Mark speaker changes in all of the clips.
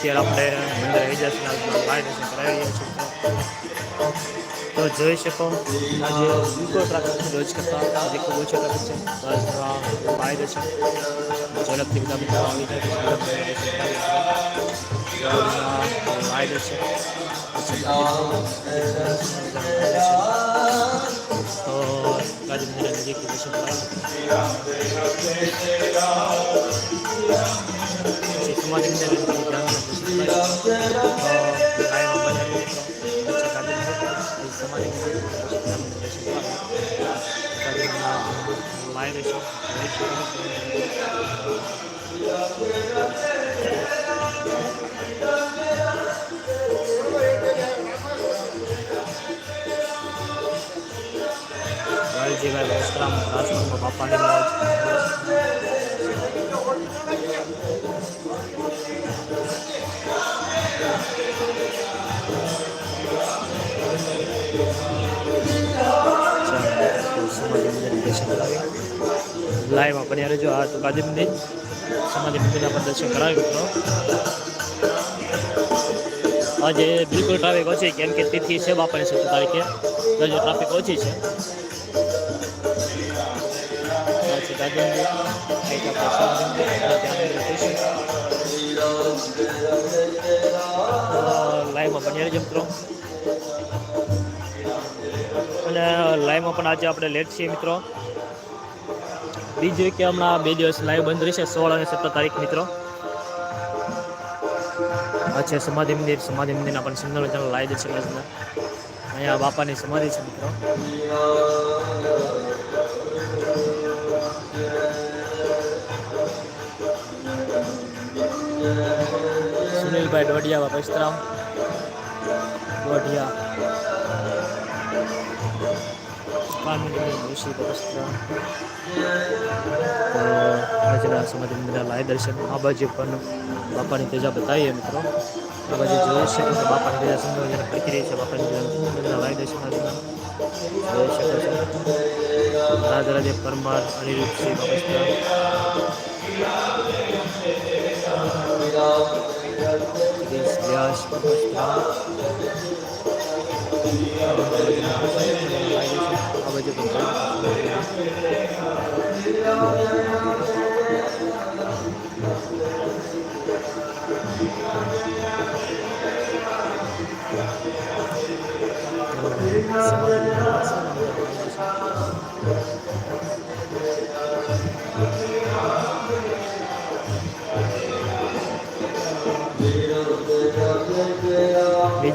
Speaker 1: અત્યારે આપણે મંદિર વિજયસના લાઈવ દર્શન કરાવી રહ્યા છીએ તો જોઈ શકો આજે બિલકુલ ટ્રાફિક રોજ કરતા આજે ખૂબ ઓછો ટ્રાફિક છે બસ લાઈવ દર્શન ઝડપથી બધા મિત્રો આવી જાય લાઈવ દર્શન તો ગાજી મંદિર નજીક દર્શન કરાવી પછી સમાધિ મંદિર સમાધિ લાઈવ વાલજીભાઈ વસ્ત્રામ રાજકોટમાં બાપાની લાઈવમાં બન્યા રહેજો આ તો ગાંધી મંદિર, સમાધિ મંદિરના પણ દર્શન કરાવી મિત્રો આજે બિલકુલ ટ્રાફિક ઓછી કેમ કે તિથિ છે બાપાની સત્તર તારીખે. ટ્રાફિક ઓછી છે. ગાંધી મંદિર લાઈવમાં બની રહેજો મિત્રો અને લાઈવમાં પણ આજે આપણે લેટ છીએ મિત્રો બીજું કે હમણાં બે દિવસ લાઈવ બંધ રહેશે સોળ અને સત્તર તારીખ મિત્રો આ સમાધિ મંદિર સમાધિ મંદિરના પણ સુંદર મજાના લાઈવ છે અહીંયા બાપાની સમાધિ છે મિત્રો સુનિલભાઈ ડોડિયા બાપસ્તરામ ડોડિયા ઋષિ બાપસ્તરામ તો આજના સમાધિ મંદિરના લાય દર્શન આ બાજુ પણ બાપાની તેજા બતાવીએ મિત્રો આ બાજુ જોઈ શકો કે બાપાની તેજા સુંદર મજાને ફરકી રહી છે બાપાની મંદિરના લાય દર્શન આજના જોઈ શકો છો રાજા રાજે પરમાર અનિરુદ્ધસિંહ બાપસ્તરામ વ્યાસ બાપસ્તરામ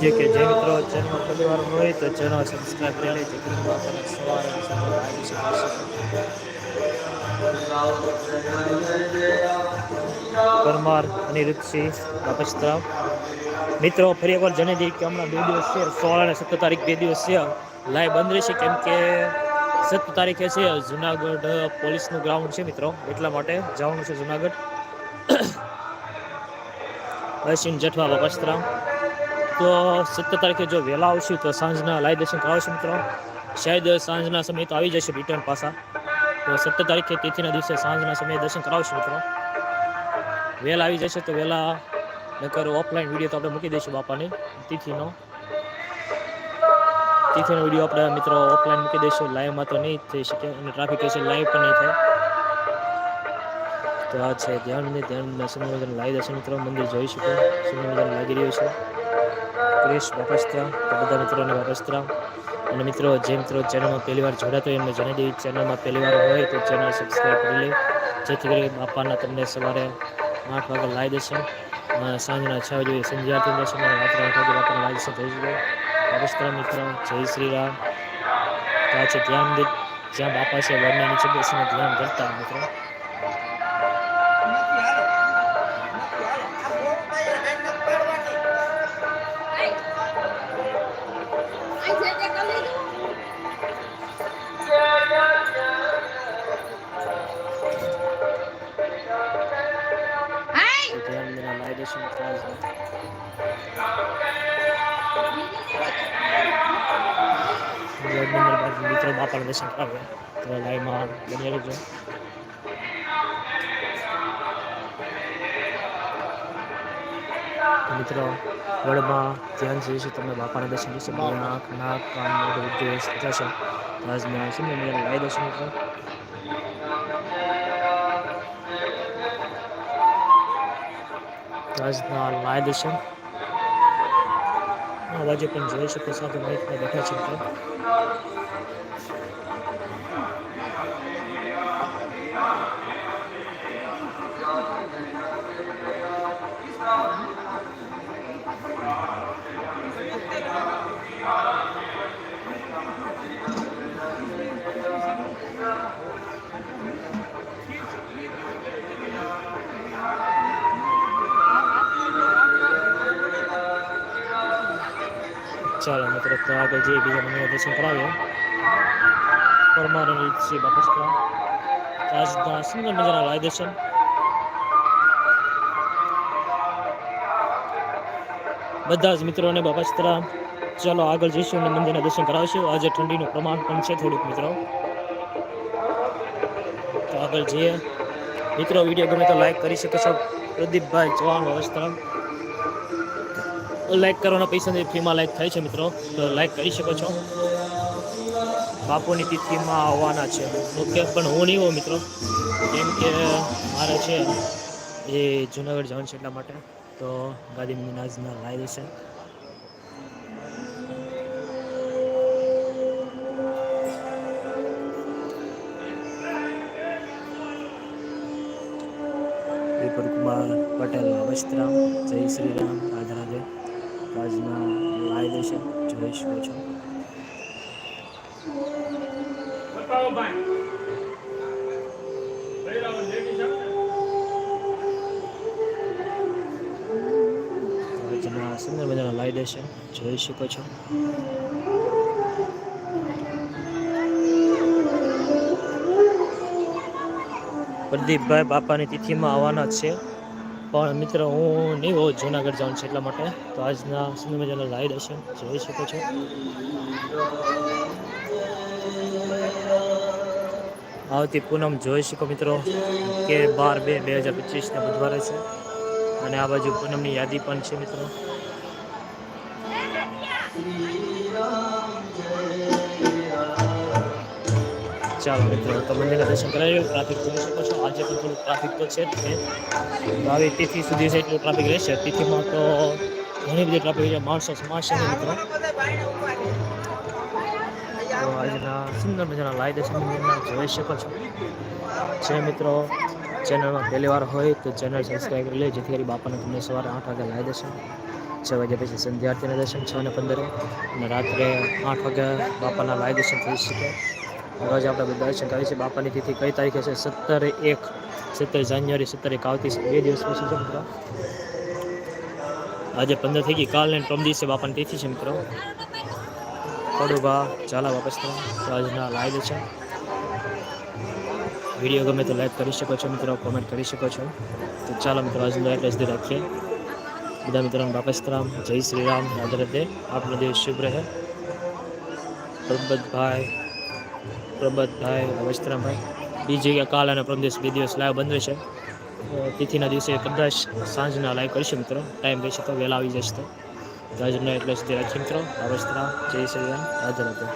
Speaker 1: બીજું કે જે મિત્રો ચેનલ પરિવાર હોય તો ચેનલ સબસ્ક્રાઈબ કરી લેજો. પરમાર અનિરુદ્ધસિંહ બાપસ્તરાવ મિત્રો, ફરી એકવાર જણાવી દઈએ કે હમણાં બે દિવસ છે, સોળ અને સત્તર તારીખ બે દિવસ છે. લાઈવ બંધ રહેશે કેમ કે સત્તર તારીખે છે જુનાગઢ પોલીસનું ગ્રાઉન્ડ છે મિત્રો. એટલા માટે જવાનું છે જુનાગઢ. વૈશ્વિન જઠવા બાપસ્તરામ તો સત્તર તારીખે જો વહેલા આવશું તો સાંજના લાઈવ દર્શન કરાવશું મિત્રો. શાયદ સાંજના સમય તો આવી જશે રિટર્ન પાછા. તો સત્તર તારીખે તિથિના દિવસે સાંજના સમયે દર્શન કરાવશું મિત્રો. વહેલા આવી જશે તો વહેલા, નકર ઓફલાઈન વીડિયો તો આપણે મૂકી દઈશું બાપાની તિથિનો. તિથિનો વીડિયો આપણે મિત્રો ઓફલાઈન મૂકી દઈશું. લાઈવમાં તો નહીં થઈ શકે અને ટ્રાફિક હશે લાઈવ પણ નહીં થાય. તો આ છે ધ્યાન ધ્યાન સુંદર લાવી દર્શન મિત્રો, મંદિર જોઈ શકો. સુંદર લાગી રહ્યું છે. ક્રિશ બાપસ્ત્રા, તો બધા મિત્રોને બાપસ્ત્રા. અને મિત્રો જે મિત્રો ચેનલમાં પહેલી વાર જોડાતો એમને જણાવી દેવી ચેનલમાં પહેલી વાર હોય તો ચેનલ સબસ્ક્રાઈબ કરી લે. જેથી કરી બાપાના તમને સવારે આઠ વાગે લાવી દેશે સાંજના છ વાગે સંધ્યાથી અને રાત્રે આઠ વાગે બાપાને લાવી દેશે થઈ શકે. બાપસ્ત્રા મિત્રો, જય શ્રી રામ. તો છે ધ્યાન મંદિર જ્યાં બાપા છે વડની નીચે બેસીને ધ્યાન કરતા મિત્રો. છે મિત્રો બાપાના દર્શન કરાવે તો લાઈવમાં બની રહેજો મિત્રો, વડમાં ધ્યાન જઈશું તમને બાપાના દર્શન બે આંખ નાક, કાન, મોઢું બધું જશે તો આજના સુંદર મજાના લાઈ દર્શન મિત્રો તો આજના લાઈ દર્શન આ બાજુ પણ જોઈ શકો સાથે માઇકમાં બેઠા છે મિત્રો ચાલો મિત્રો તો આગળ જઈએ બીજા મંદિરના દર્શન કરાવીએ પરમાર અને શ્રી બાપસ્તરા આજના સુંદર મજાના લાય દર્શન બધા જ મિત્રોને બાપસ્તરા ચાલો આગળ જઈશું અને મંદિરના દર્શન કરાવીશું આજે ઠંડીનું પ્રમાણ પણ છે થોડુંક મિત્રો તો આગળ જઈએ મિત્રો વીડિયો ગમે તો લાઈક કરી શકો છો પ્રદીપભાઈ ચૌહાણ વસ્ત્રામ લાઈક કરવાના પૈસા ફીમાં લાઈક થાય છે મિત્રો. તો લાઈક કરી શકો છો. બાપુની તિથિમાં આવવાના છે. ઓકે પણ હું નહીં હોઉં મિત્રો. કેમ કે મારે છે એ જુનાગઢ જવાનું છે એટલા માટે. તો ગાદી મિનાજના લાઈ દેશે. પટેલ વસ્ત્રામ જય શ્રી રામ, રાધે રાધે આજના છે જોઈ શકો છો. આજના સુંદર મજાના લાઈ દેશે જોઈ શકો છો. પ્રદીપભાઈ બાપાની તિથિમાં આવવાના જ છે. પણ મિત્ર, હું નહીં હોઉં જુનાગઢ જાઉં છું એટલા માટે. તો આજના સુંદર મજાના લાઈવ દર્શન જોઈ શકો છો. આવતી પૂનમ જોઈ શકો મિત્રો, કે બાર બે બે હજાર પચીસને બુધવારે છે. અને આ બાજુ પૂનમની યાદી પણ છે મિત્રો. ચાલો મિત્રો, તો મંદિરના દર્શન કરાવી ટ્રાફિક જોઈ શકો છો. આજે પણ થોડું ટ્રાફિક તો છે જ છે તો આવી તિથિ સુધી છે એટલું ટ્રાફિક રહેશે. તિથિમાં તો ઘણી બધી ટ્રાફિક છે. માણસો સમાજ છે મિત્રો. આજના સુંદર મજાના લાઈ દર્શન જોઈ શકો છો. જે મિત્રો ચેનલમાં પહેલી વાર હોય તો ચેનલ સબસ્ક્રાઈબ કરી લે. જેથી કરી બાપાને તમને સવારે આઠ વાગે લાઈ દર્શન, છ વાગ્યા પછી સંધ્યાર્થીના દર્શન, છ ને પંદરે. અને રાત્રે આઠ વાગ્યા બાપાના લાઈ દર્શન થઈ શકે. રોજ આપણે બધા દર્શન કરીએ છીએ બાપાની તિથિ કઈ તારીખે છે? સત્તર એક, સત્તર જાન્યુઆરી, સત્તર એક આવતી છે. બે દિવસ પછી છે મિત્રો. આજે પંદર થઈ ગઈ કાલ ને પ્રમ દિવસે બાપાની તિથિ છે મિત્રો. પડુભા ચાલા વાપસ તો આજના લાઈવ છે. વીડિયો ગમે તો લાઈક કરી શકો છો મિત્રો કોમેન્ટ કરી શકો છો. તો ચાલો મિત્રો, આજનો એટલે સુધી રાખીએ. બધા મિત્રોને વાપસ રામ જય શ્રી રામ. રાધે રાધે. આપનો દિવસ શુભ રહે. પ્રબતભાઈ પ્રબતભાઈ વસ્ત્રામભાઈ બીજી જગ્યાએ કાલ અને પરમ દિવસ બે દિવસ લાઈવ બંધ છે તિથિના દિવસે કદાચ સાંજના લાઈવ કરીશું મિત્રો. ટાઈમ રહેશે તો વહેલા આવી જશે તો. આજનો એટલે સુધી રાખીએ મિત્રો. વસ્ત્રામ, જય શ્રી રામ. રાધે રાધે